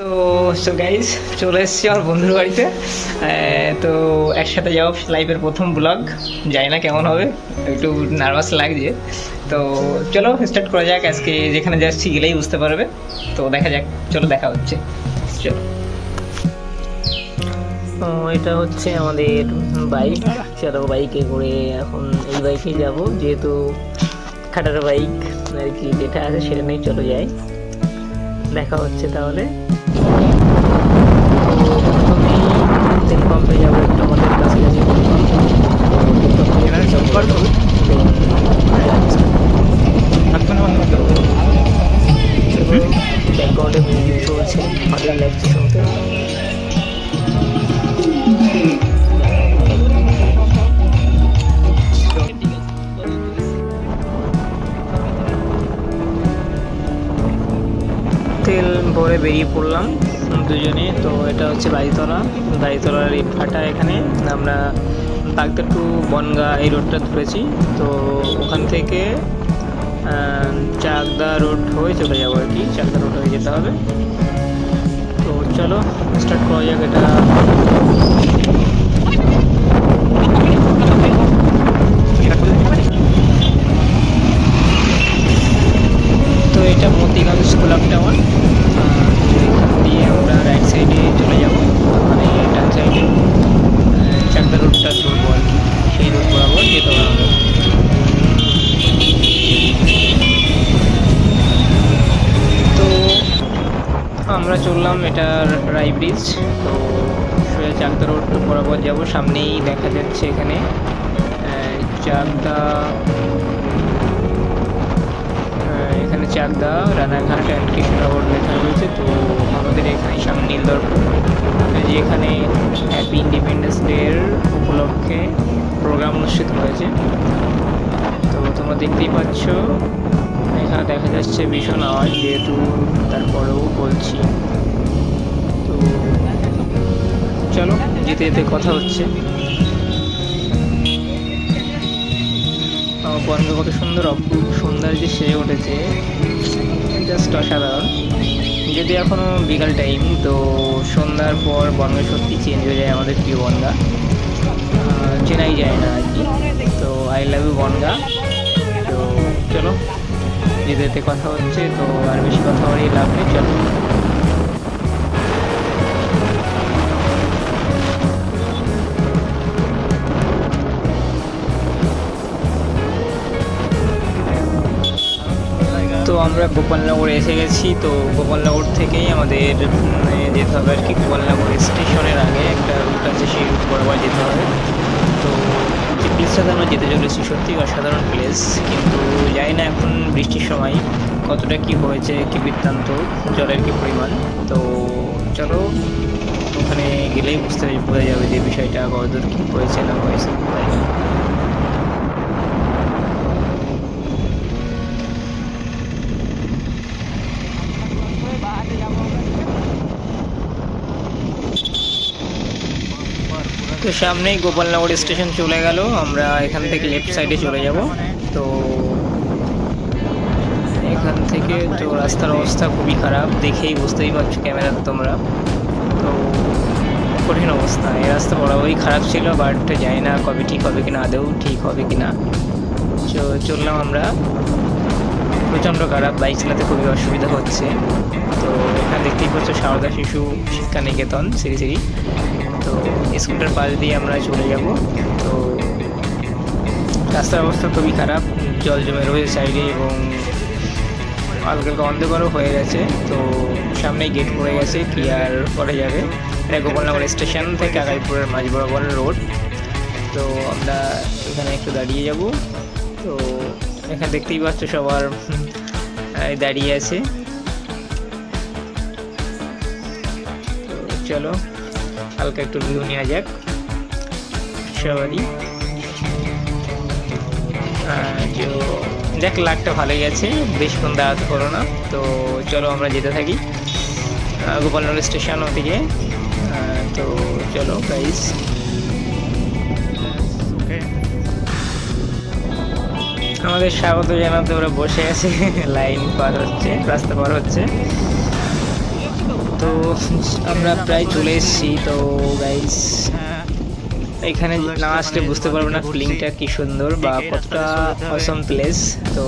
তো so guys চলে এসেছি আমার বন্ধুর বাড়িতে। তো একসাথে যাও লাইফের প্রথম ব্লগ জানি না কেমন হবে, একটু নার্ভাস লাগছে। তো চলো স্টার্ট করা যাক। আজকে যেখানে যাচ্ছি গেলেই বুঝতে পারবে। তো দেখা যাক, চলো দেখা হচ্ছে। চলো। এটা হচ্ছে আমাদের বাইক চলো বাইকে করে এখন এই বাইকে যাব। যেহেতু খাটার বাইক আর কি যেটা আছে সেটা নিয়ে চলে যাই। দেখা হচ্ছে তাহলে। পড়লাম দুজনে তো এটা হচ্ছে বাড়িতলা বাড়িতলার এই ফাটা এখানে। আমরা বাগদা টু বনগা এই রোডটা ধরেছি। তো ওখান থেকে চাকদা রোড হয়ে চলে যাব আর কি। চাকদা রোড হয়ে যেতে হবে। তো চলো স্টার্ট করা যাক এটা। সামনেই দেখা যাচ্ছে এখানে। চাকদা এখানে চাকদা, রানাঘাট অ্যান্ড কৃষ্ণনগর লেখা রয়েছে। তো আমাদের এখানে সামনে নীলদর্পণ। যেখানে হ্যাপি ইন্ডিপেন্ডেন্স ডের উপলক্ষে প্রোগ্রাম অনুষ্ঠিত হয়েছে। তো তোমরা দেখতেই পাচ্ছ, এখানে দেখা যাচ্ছে ভীষণ আওয়াজ যেহেতু তারপরেও বলছি। তো চলো। যেতে যেতে কথা হচ্ছে। বনগা কত সুন্দর অপরূপ সৌন্দর্য সেজে উঠেছে। জাস্ট অসাধারণ। যদি এখনও বিকাল টাইম তো সন্ধ্যার পর বনগা সত্যি চেঞ্জ হয়ে যায় আমাদের প্রিয় বনগা। চেনাই যায় না আর কি। তো আই লাভ ইউ বনগা। তো চলো যেতে যেতে কথা হচ্ছে, তো আর বেশি কথা বাড়িয়ে লাভ নেই, চলো। আমরা গোপালনগর এসে গেছি, তো গোপালনগর থেকেই আমাদের যেতে হবে আর কি। গোপালনগর স্টেশনের আগে একটা রুট আছে, সেই রুট বরাবর যেতে হবে। তো যে প্লেসটাতে আমরা যেতে চলেছি সত্যি অসাধারণ প্লেস কিন্তু জানি না এখন বৃষ্টির সময় কতটা কি হয়েছে, কি বৃত্তান্ত, জলের কি পরিমাণ। তো চলো, ওখানে গেলেই বুঝতে বোঝা যাবে যে বিষয়টা কতদূর কী হয়েছে না হয়েছে। তাই তো সামনেই গোপালনগর স্টেশন চলে গেল। আমরা এখান থেকে লেফট সাইডে চলে যাব। তো এখান থেকে তো রাস্তার অবস্থা খুবই খারাপ, দেখেই বুঝতেই পারছ ক্যামেরাতে তোমরা। তো কঠিন অবস্থা, এই রাস্তা বরাবরই খারাপ ছিল বাট জানি না কবে ঠিক হবে কিনা, আদৌ ঠিক হবে কিনা। তো চললাম আমরা। প্রচণ্ড খারাপ বাইক চালাতে খুবই অসুবিধা হচ্ছে। তো এখানে দেখতেই পাচ্ছ সারদা শিশু শিক্ষা নিকেতন সিরি সিরি তো স্কুটার পাশ দিয়ে আমরা চলে যাব। তো রাস্তার অবস্থা খুবই খারাপ। জল জমে রয়েছে সাইডে এবং হালকা অন্ধকারও হয়ে গেছে। তো সামনেই গেট পড়ে গেছে কি আর করা যাবে। এটা গোপালনগর স্টেশন থেকে আগাইপুরের মাঝ বরাবর রোড তো আমরা এখানে একটু দাঁড়িয়ে যাব। তো এখানে দেখতেই পাচ্ছ সবার দাঁড়িয়ে আছে। চলো। হালকা একটু ভিউ নেওয়া যাক। সবারই। তো দেখ লাকটা ভালোই আছে বেশিক্ষণ দাঁড়াতে পারো না। তো চলো আমরা যেতে থাকি গোপালনগর স্টেশন ওদিকে। তো চলো প্রাইস আমাদের স্বাগত জানাতে ওরা বসে আছে। লাইন পার হচ্ছে রাস্তা পার হচ্ছে। তো আমরা প্রায় চলে এসেছি। তো গাইস এখানে না আসলে বুঝতে পারব না ফিলিংটা কি সুন্দর বা কতটা অসম প্লেস তো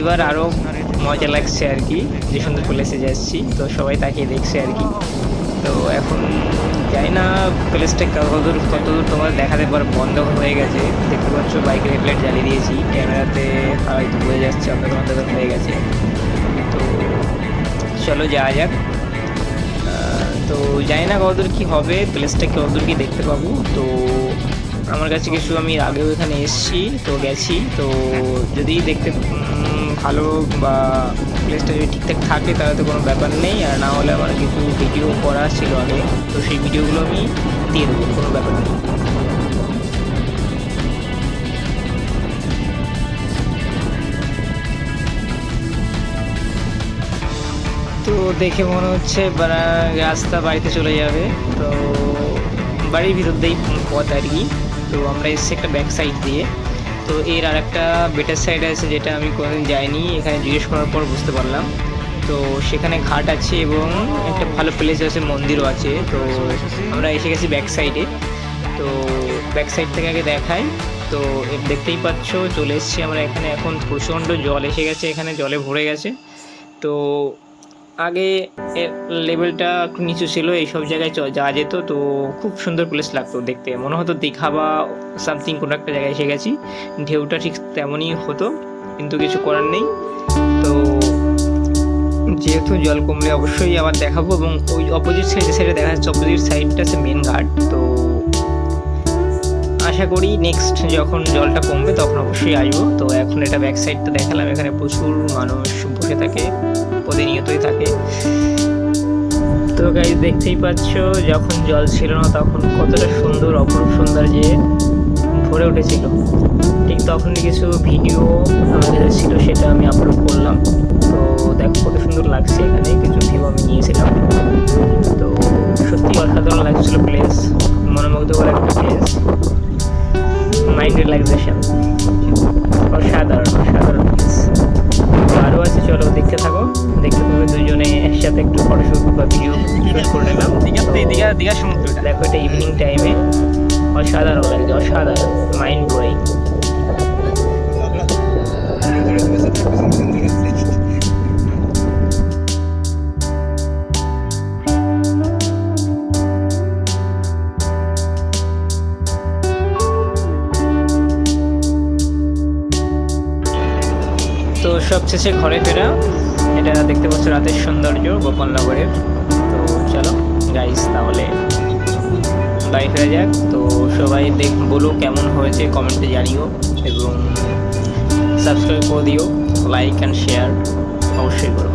এবার আরও মজা লাগছে আর কি, যে সুন্দর প্লেসে যাচ্ছি। তো সবাই তাকিয়ে দেখছে আর কি। তো এখন জানি না প্লেসটা কতদূর কতদূর তোমার দেখা দেখাতে পারো, বন্ধ হয়ে গেছে। দেখতে পাচ্ছ বাইকের হেডলাইট জ্বালিয়ে দিয়েছি। ক্যামেরাতে হয়তো বোঝা যাচ্ছে অন্ধকার অন্ধকার হয়ে গেছে। তো চলো যাওয়া যাক। তো জানি না কতদূর কী হবে, প্লেসটা কতদূর কি দেখতে পাবো। তো আমার কাছে কিছু আমি আগেও এখানে এসেছি, তো গেছি। তো যদি দেখতে ভালো বা প্লেসটা যদি ঠিকঠাক থাকে তাহলে তো কোনো ব্যাপার নেই। আর না হলে আমার কিছু ভিডিও করা ছিল আগে। তো সেই ভিডিওগুলো আমি দিয়ে দেবো, কোনো ব্যাপার নেই। তো দেখে মনে হচ্ছে রাস্তা বাড়িতে চলে যাবে। তো বাড়ির ভিতর দিয়েই পথ আর কি। তো আমরা এসেছি একটা ব্যাক সাইড দিয়ে। তো এর আর একটা বেটার সাইড আছে যেটা আমি কোনোদিন যাইনি, এখানে জিজ্ঞেস করার পর বুঝতে পারলাম। তো সেখানে ঘাট আছে এবং একটা ভালো প্লেস আছে, মন্দিরও আছে। তো আমরা এসে গেছি ব্যাক সাইডে তো ব্যাক সাইড থেকে আগে দেখাই। তো দেখতেই পাচ্ছ, চলে এসেছি আমরা এখানে। এখন প্রচণ্ড জল এসে গেছে, এখানে জলে ভরে গেছে। তো আগে লেভেলটা একটু নিচু ছিল, এইসব জায়গায় যাওয়া যেত, তো খুব সুন্দর প্লেস লাগতো দেখতে। মনে হতো দীঘা বা সামথিং কোনো একটা জায়গায় এসে গেছি, ঢেউটা ঠিক তেমনই হতো, কিন্তু কিছু করার নেই। তো যেহেতু জল কমলে অবশ্যই আবার দেখাবো এবং ওই অপোজিট সাইডে সাইডে দেখা যাচ্ছে অপোজিট সাইডটা আছে মেন ঘাট, তো আশা করি নেক্সট যখন জলটা কমবে তখন অবশ্যই আসব। তো এখন এটা ব্যাক সাইডটা দেখালাম, এখানে প্রচুর মানুষ বসে থাকে। প্রতিনিয়তই থাকে। তো গাইজ দেখতেই পাচ্ছ, যখন জল ছিল না তখন কতটা সুন্দর, অপরূপ সৌন্দর্যে ভরে উঠেছিল। ঠিক তখন কিছু ভিডিও আমার ছিল, সেটা আমি আপলোড করলাম। তো দেখো কত সুন্দর লাগছে এখানে, কিছু ভিউ আমি নিয়েছিলাম। তো সত্যি অসাধারণ লাগছিল প্লেস মনোমুগ্ধকর একটা প্লেস মাইন্ড রিল্যাক্সেশন অসাধারণ। আছে চলো দেখতে থাকো। দেখতে পাবে দুজনে একসাথে একটু ফটোশুট বা ভিডিও শুট করে নিলাম। দীঘা দীঘা সমুদ্র দেখো এটা ইভিনিং টাইমে অসাধারণ লাগছে অসাধারণ মাইন্ড ব্লোয়িং তো সবশেষে ঘরে ফেরা। এটা দেখতে পাচ্ছ রাতের সৌন্দর্য গোপালনগরের তো চলো গাইস তাহলে বাড়ি ফেরা যাক। তো সবাই দেখ, বলো কেমন হয়েছে কমেন্টে জানিও এবং সাবস্ক্রাইব করে দিও। লাইক অ্যান্ড শেয়ার অবশ্যই করো।